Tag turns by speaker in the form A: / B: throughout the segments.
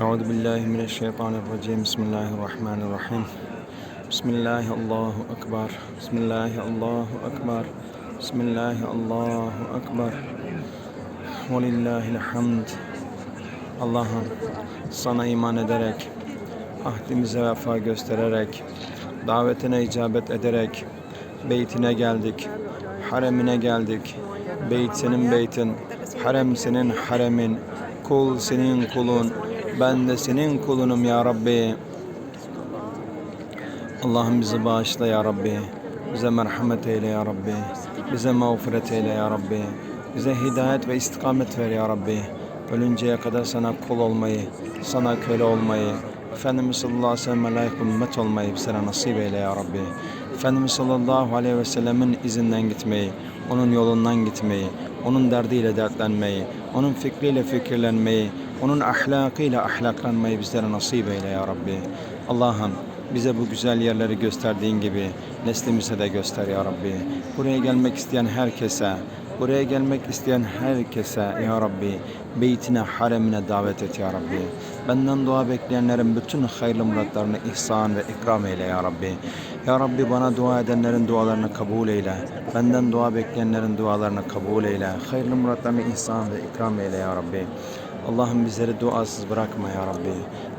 A: Euzu billahi mineşşeytanirracim. Bismillahirrahmanirrahim. Bismillahi Allahu ekber. Bismillahi Allahu ekber. Bismillahi Allahu ekber. Ve lillahil hamd. Allah'ım sana iman ederek, ahdimize vefa göstererek, davetine icabet ederek beytine geldik. Haremine geldik. Beyt senin beytin, harem senin haremin, kul senin kulun ben de senin kulunum ya Rabbi Allah'ım bizi bağışla ya Rabbi. Bize merhamet eyle ya Rabbi. Bize mağfiret eyle ya Rabbi. Bize hidayet ve istikamet ver ya Rabbi. Ölünceye kadar sana kul olmayı, sana köle olmayı, Efendimiz sallallahu aleyhi ve sellem'e layık ümmet olmayı bize nasip eyle ya Rabbi. Efendimiz sallallahu aleyhi ve sellemin izinden gitmeyi, onun yolundan gitmeyi, onun derdiyle dertlenmeyi, onun fikriyle fikirlenmeyi, onun ahlakıyla ahlaklanmayı bizlere nasip eyle ya Rabbi. Allah'ım bize bu güzel yerleri gösterdiğin gibi neslimize de göster ya Rabbi. Buraya gelmek isteyen herkese, buraya gelmek isteyen herkese ya Rabbi beytine, haremine davet et ya Rabbi. Benden dua bekleyenlerin bütün hayırlı muratlarını ihsan ve ikram eyle ya Rabbi. Ya Rabbi bana dua edenlerin dualarını kabul eyle. Benden dua bekleyenlerin dualarını kabul eyle. Hayırlı muratlarını ihsan ve ikram eyle ya Rabbi. Allah'ım bizleri duasız bırakma ya Rabbi.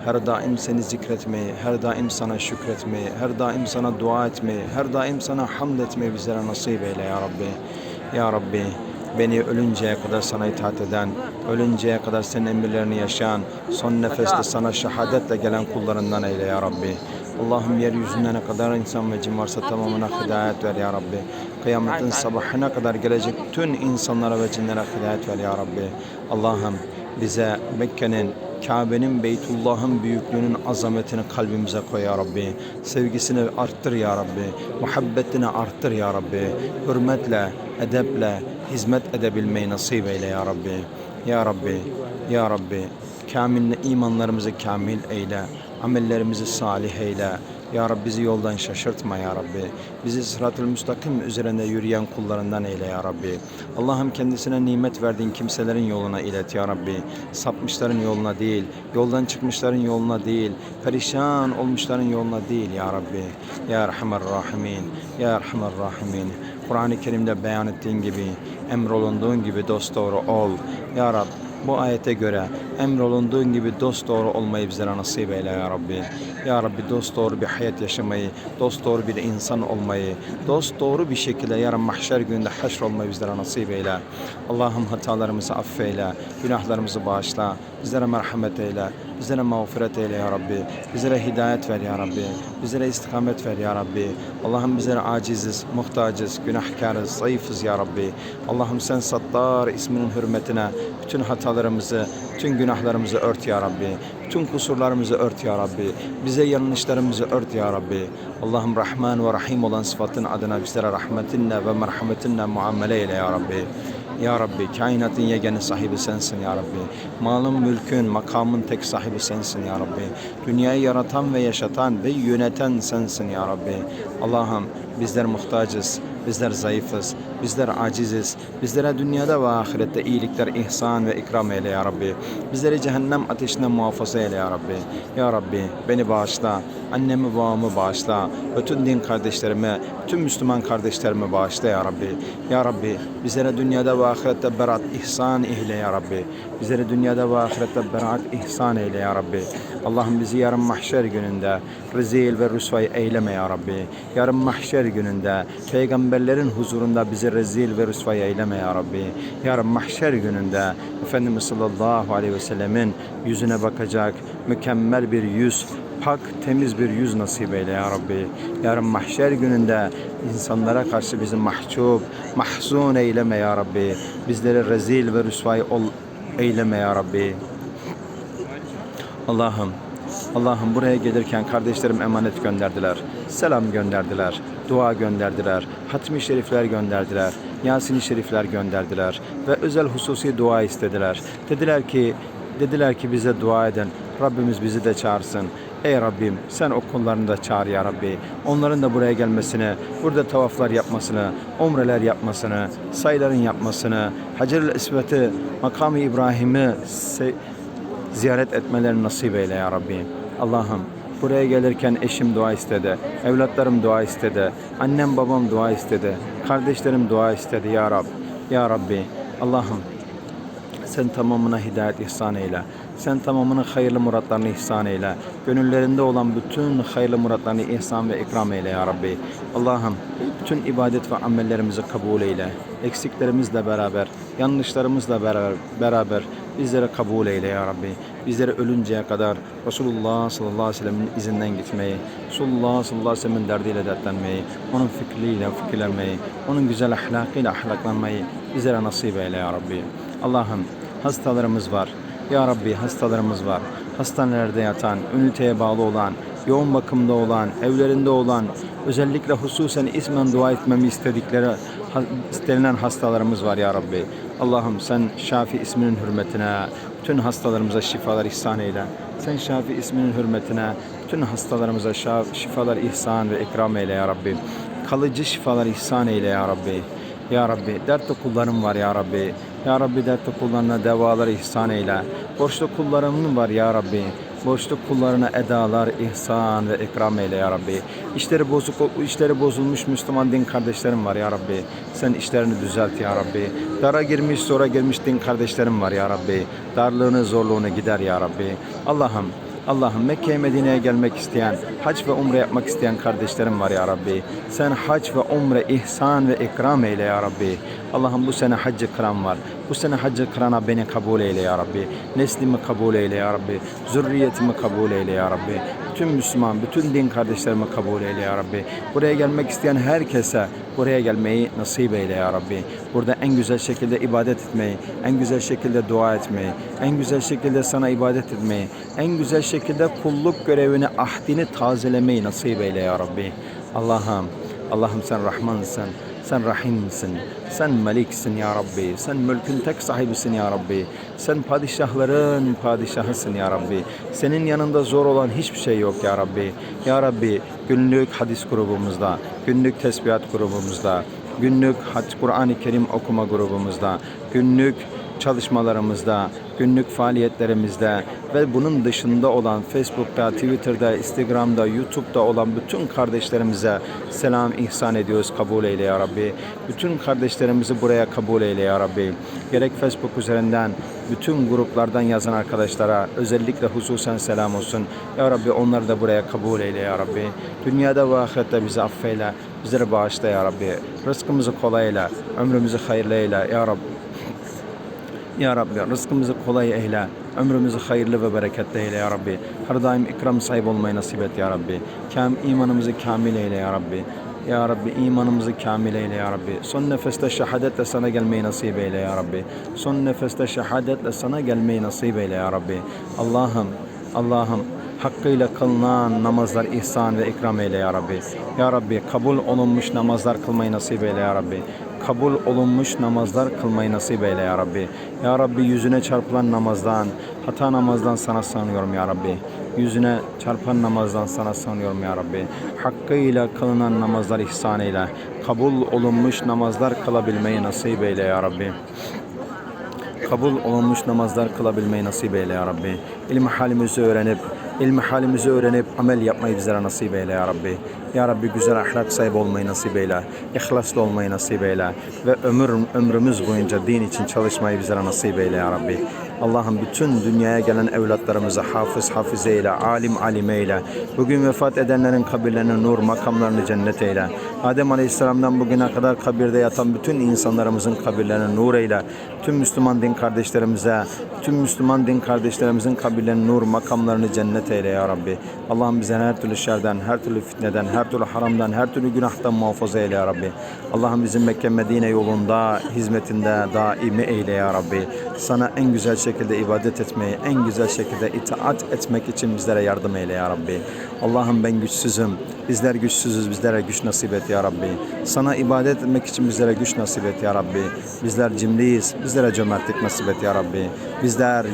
A: Her daim seni zikretmeyi, her daim sana şükretmeyi, her daim sana dua etmeyi, her daim sana hamd etmeyi bizlere nasip eyle ya Rabbi. Ya Rabbi beni ölünceye kadar sana itaat eden, ölünceye kadar senin emirlerini yaşayan, son nefeste sana şehadetle gelen kullarından eyle ya Rabbi. Allah'ım yeryüzünde ne kadar insan ve cin varsa tamamına hidayet ver ya Rabbi. Kıyametin sabahına kadar gelecek tüm insanlara ve cinlere hidayet ver ya Rabbi. Allah'ım bize Mekke'nin, Kabe'nin, Beytullah'ın büyüklüğünün azametini kalbimize koy ya Rabbi. Sevgisini arttır ya Rabbi. Muhabbetini arttır ya Rabbi. Hürmetle, edeple hizmet edebilmeyi nasip eyle ya Rabbi. Ya Rabbi, Ya Rabbi. Kamil imanlarımızı kamil eyle. Amellerimizi salih eyle. Ya Rabbi bizi yoldan şaşırtma ya Rabbi. Bizi sırat-ı müstakim üzerinde yürüyen kullarından eyle ya Rabbi. Allah'ım kendisine nimet verdiğin kimselerin yoluna ilet ya Rabbi. Sapmışların yoluna değil, yoldan çıkmışların yoluna değil, perişan olmuşların yoluna değil ya Rabbi. Ya Erhamer Rahimin, Ya Erhamer Rahimin. Kur'an-ı Kerim'de beyan ettiğin gibi, emrolunduğun gibi dosdoğru ol. Ya Rabbi bu ayete göre emrolunduğun gibi dost doğru olmayı bizlere nasip eyle ya Rabbi. Ya Rabbi dost doğru bir hayat yaşamayı, dost doğru bir insan olmayı, dost doğru bir şekilde yarın mahşer gününde haşr olmayı bizlere nasip eyle. Allah'ım hatalarımızı affeyle, günahlarımızı bağışla, bizlere merhamet eyle, bizlere mağfiret eyle ya Rabbi. Bizlere hidayet ver ya Rabbi. Bizlere istikamet ver ya Rabbi. Allah'ım bizlere aciziz, muhtacız, günahkarız, zayıfız ya Rabbi. Allah'ım sen Sattar isminin hürmetine bütün hatalarımızı, bütün günahlarımızı ört ya Rabbi. Bütün kusurlarımızı ört ya Rabbi. Bize yanlışlarımızı ört ya Rabbi. Allah'ım Rahman ve Rahim olan sıfatın adına bizlere rahmetinle ve merhametinle muamele eyle ya Rabbi. Ya Rabbi kainatın yegeni sahibi sensin ya Rabbi. Malın, mülkün, makamın tek sahibi sensin ya Rabbi. Dünyayı yaratan ve yaşatan ve yöneten sensin ya Rabbi. Allah'ım bizler muhtacız, bizler zayıfız, bizler aciziz. Bizlere dünyada ve ahirette iyilikler ihsan ve ikram eyle ya Rabbi. Bizleri cehennem ateşinden muhafaza eyle ya Rabbi. Ya Rabbi beni bağışla, annemi babamı bağışla, bütün din kardeşlerimi, bütün Müslüman kardeşlerimi bağışla ya Rabbi. Ya Rabbi bizlere dünyada ve ahirette berat ihsan eyle ya Rabbi. Bizlere dünyada ve ahirette berat ihsan eyle ya Rabbi. Allah'ım bizi yarın mahşer gününde rezil ve rüsvay eyleme ya Rabbi. Yarın mahşer gününde peygamberlerin huzurunda bizi rezil ve rüsvay eyleme ya Rabbi. Yarın mahşer gününde Efendimiz sallallahu aleyhi ve sellemin yüzüne bakacak mükemmel bir yüz, pak temiz bir yüz nasip eyle ya Rabbi. Yarın mahşer gününde insanlara karşı bizi mahcup, mahzun eyleme ya Rabbi. Bizleri rezil ve rüsvay ol, eyleme ya Rabbi. Allah'ım, Allah'ım buraya gelirken kardeşlerim emanet gönderdiler. Selam gönderdiler. Dua gönderdiler. Hatmi şerifler gönderdiler. Yasin-i şerifler gönderdiler. Ve özel hususi dua istediler. Dediler ki, dediler ki bize dua edin. Rabbimiz bizi de çağırsın. Ey Rabbim sen o kullarını da çağır ya Rabbi. Onların da buraya gelmesini, burada tavaflar yapmasını, umreler yapmasını, sayıların yapmasını, Hacer-ül İsvet'i, makamı İbrahim'i ziyaret etmelerini nasip eyle ya Rabbi. Allah'ım buraya gelirken eşim dua istedi, evlatlarım dua istedi, annem babam dua istedi, kardeşlerim dua istedi ya Rab. Ya Rabbi Allah'ım sen tamamına hidayet ihsan eyle. Sen tamamının hayırlı muratlarını ihsan eyle. Gönüllerinde olan bütün hayırlı muratlarını ihsan ve ikram eyle ya Rabbi. Allah'ım bütün ibadet ve amellerimizi kabul eyle. Eksiklerimizle beraber, yanlışlarımızla beraber, beraber bizlere kabul eyle ya Rabbi. Bizlere ölünceye kadar Resulullah sallallahu aleyhi ve sellem'in izinden gitmeyi, Resulullah sallallahu aleyhi ve sellem'in derdiyle dertlenmeyi, onun fikriyle fikirlenmeyi, onun güzel ahlakıyla ahlaklanmayı bizlere nasip eyle ya Rabbi. Allah'ım hastalarımız var. Ya Rabbi hastalarımız var. Hastanelerde yatan, üniteye bağlı olan, yoğun bakımda olan, evlerinde olan, özellikle hususen ismen dua etmemi istedikleri, istenilen hastalarımız var ya Rabbi. Allah'ım sen Şafi isminin hürmetine bütün hastalarımıza şifalar ihsan eyle. Sen Şafi isminin hürmetine bütün hastalarımıza şifalar ihsan ve ikram eyle ya Rabbi. Kalıcı şifalar ihsan eyle ya Rabbi. Ya Rabbi dertli kullarım var ya Rabbi. Ya Rabbi dertli kullarına devalar ihsan eyle. Borçlu kullarım var ya Rabbi. Borçlu kullarına edalar ihsan ve ikram eyle ya Rabbi. İşleri bozuk, işleri bozulmuş Müslüman din kardeşlerim var ya Rabbi. Sen işlerini düzelt ya Rabbi. Dara girmiş, zora girmiş din kardeşlerim var ya Rabbi. Darlığını, zorluğunu gider ya Rabbi. Allah'ım Allah'ım Mekke'ye Medine'ye gelmek isteyen, hac ve umre yapmak isteyen kardeşlerim var ya Rabbi. Sen hac ve umre ihsan ve ikram eyle ya Rabbi. Allah'ım bu sene haccı kıran var. Bu sene haccı kırana beni kabul eyle ya Rabbi. Neslimi kabul eyle ya Rabbi. Zürriyetimi kabul eyle ya Rabbi. Bütün Müslüman, bütün din kardeşlerimi kabul eyle ya Rabbi. Buraya gelmek isteyen herkese buraya gelmeyi nasip eyle ya Rabbi. Burada en güzel şekilde ibadet etmeyi, en güzel şekilde dua etmeyi, en güzel şekilde sana ibadet etmeyi, en güzel şekilde kulluk görevini, ahdini tazelemeyi nasip eyle ya Rabbi. Allah'ım, Allah'ım sen Rahmansın. Sen Rahimsin, sen Meliksin ya Rabbi, sen mülkün tek sahibisin ya Rabbi, sen padişahların padişahısın ya Rabbi, senin yanında zor olan hiçbir şey yok ya Rabbi. Ya Rabbi günlük hadis grubumuzda, günlük tesbihat grubumuzda, günlük Kur'an-ı Kerim okuma grubumuzda, günlük çalışmalarımızda, günlük faaliyetlerimizde ve bunun dışında olan Facebook'ta, Twitter'da, Instagram'da, YouTube'da olan bütün kardeşlerimize selam ihsan ediyoruz. Kabul eyle ya Rabbi. Bütün kardeşlerimizi buraya kabul eyle ya Rabbi. Gerek Facebook üzerinden bütün gruplardan yazan arkadaşlara özellikle hususen selam olsun. Ya Rabbi onları da buraya kabul eyle ya Rabbi. Dünyada ve ahirette bizi affeyle, bizleri bağışla ya Rabbi. Rızkımızı kolay eyle, ömrümüzü hayırlı eyle ya Rabbi. Ya Rabbi rızkımızı kolay eyle, ömrümüzü hayırlı ve bereketli eyle ya Rabbi. Her daim ikram sahibi olmayı nasip et ya Rabbi. Kam, imanımızı kamil eyle ya Rabbi. Ya Rabbi imanımızı kamil eyle ya Rabbi. Son nefeste şehadetle sana gelmeyi nasip eyle ya Rabbi. Son nefeste şehadetle sana gelmeyi nasip eyle ya Rabbi. Allah'ım, Allah'ım hakkıyla kılınan namazlar ihsan ve ikram eyle ya Rabbi. Ya Rabbi kabul olunmuş namazlar kılmayı nasip eyle ya Rabbi. Kabul olunmuş namazlar kılmayı nasip eyle ya Rabbi. Ya Rabbi yüzüne çarpılan namazdan, hata namazdan sana sığınıyorum ya Rabbi. Yüzüne çarpan namazdan sana sığınıyorum ya Rabbi. Hakkıyla kılınan namazlar ihsan eyle. Kabul olunmuş namazlar kılabilmeyi nasip eyle ya Rabbi kabul olunmuş namazlar kılabilmeyi nasip eyle ya Rabbi. İlmi halimizi öğrenip, ilmi halimizi öğrenip amel yapmayı bizlere nasip eyle ya Rabbi. Ya Rabbi güzel ahlak sahibi olmayı nasip eyle. İhlaslı olmayı nasip eyle. Ve ömür, ömrümüz boyunca din için çalışmayı bizlere nasip eyle ya Rabbi. Allah'ım bütün dünyaya gelen evlatlarımızı hafız hafize eyle, alim alime eyle. Bugün vefat edenlerin kabirlerini nur, makamlarını cennet eyle. Adem Aleyhisselam'dan bugüne kadar kabirde yatan bütün insanlarımızın kabirlerini nur eyle. Tüm Müslüman din kardeşlerimize, tüm Müslüman din kardeşlerimizin kabirlerini nur, makamlarını cennet eyle ya Rabbi. Allah'ım bize her türlü şerden, her türlü fitneden, her türlü haramdan, her türlü günahtan muhafaza eyle ya Rabbi. Allah'ım bizim Mekke Medine yolunda, hizmetinde daimi eyle ya Rabbi. Sana en güzel şekilde ibadet etmeyi, en güzel şekilde itaat etmek için bizlere yardım eyle ya Rabbi. Allah'ım ben güçsüzüm. Bizler güçsüzüz, bizlere güç nasip et ya Rabbi. Sana ibadet etmek için bizlere güç nasip et ya Rabbi. Bizler cimriyiz, bizlere cömertlik nasip et ya Rabbi. Bizler,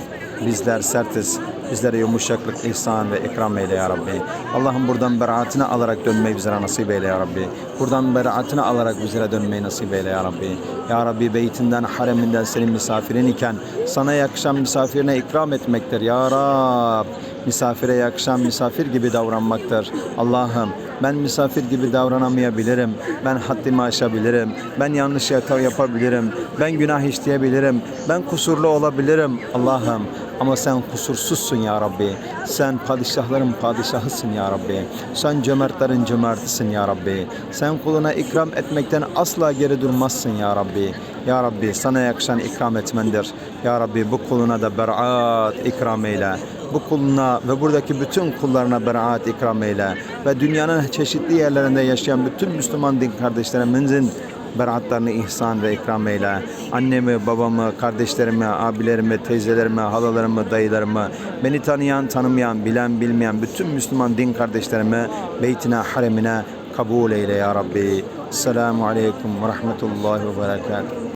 A: bizler sertiz. Bizlere yumuşaklık, ihsan ve ikram eyle ya Rabbi. Allah'ım buradan beraatini alarak dönmeyi bizlere nasip eyle ya Rabbi. Buradan beraatini alarak bizlere dönmeyi nasip eyle ya Rabbi. Ya Rabbi beytinden, hareminden senin misafirin iken sana yakışan misafirine ikram etmektir ya Rab. Misafire yakışan misafir gibi davranmaktır. Allah'ım ben misafir gibi davranamayabilirim. Ben haddimi aşabilirim. Ben yanlış yata- yapabilirim. Ben günah işleyebilirim. Ben kusurlu olabilirim. Allah'ım ama sen kusursuzsun ya Rabbi. Sen padişahların padişahısın ya Rabbi. Sen cömertlerin cömertisin ya Rabbi. Sen kuluna ikram etmekten asla geri durmazsın ya Rabbi. Ya Rabbi sana yakışan ikram etmendir. Ya Rabbi bu kuluna da beraat ikram eyle. Bu kuluna ve buradaki bütün kullarına beraat ikram eyle. Ve dünyanın çeşitli yerlerinde yaşayan bütün Müslüman din kardeşlerimizin beraatlarını ihsan ve ikram eyle. Annemi, babamı, kardeşlerimi, abilerimi, teyzelerimi, halalarımı, dayılarımı, beni tanıyan, tanımayan, bilen, bilmeyen bütün Müslüman din kardeşlerimi beytine, haremine kabul eyle ya Rabbi. Selamun Aleyküm ve Rahmetullahi ve Berekatuhu.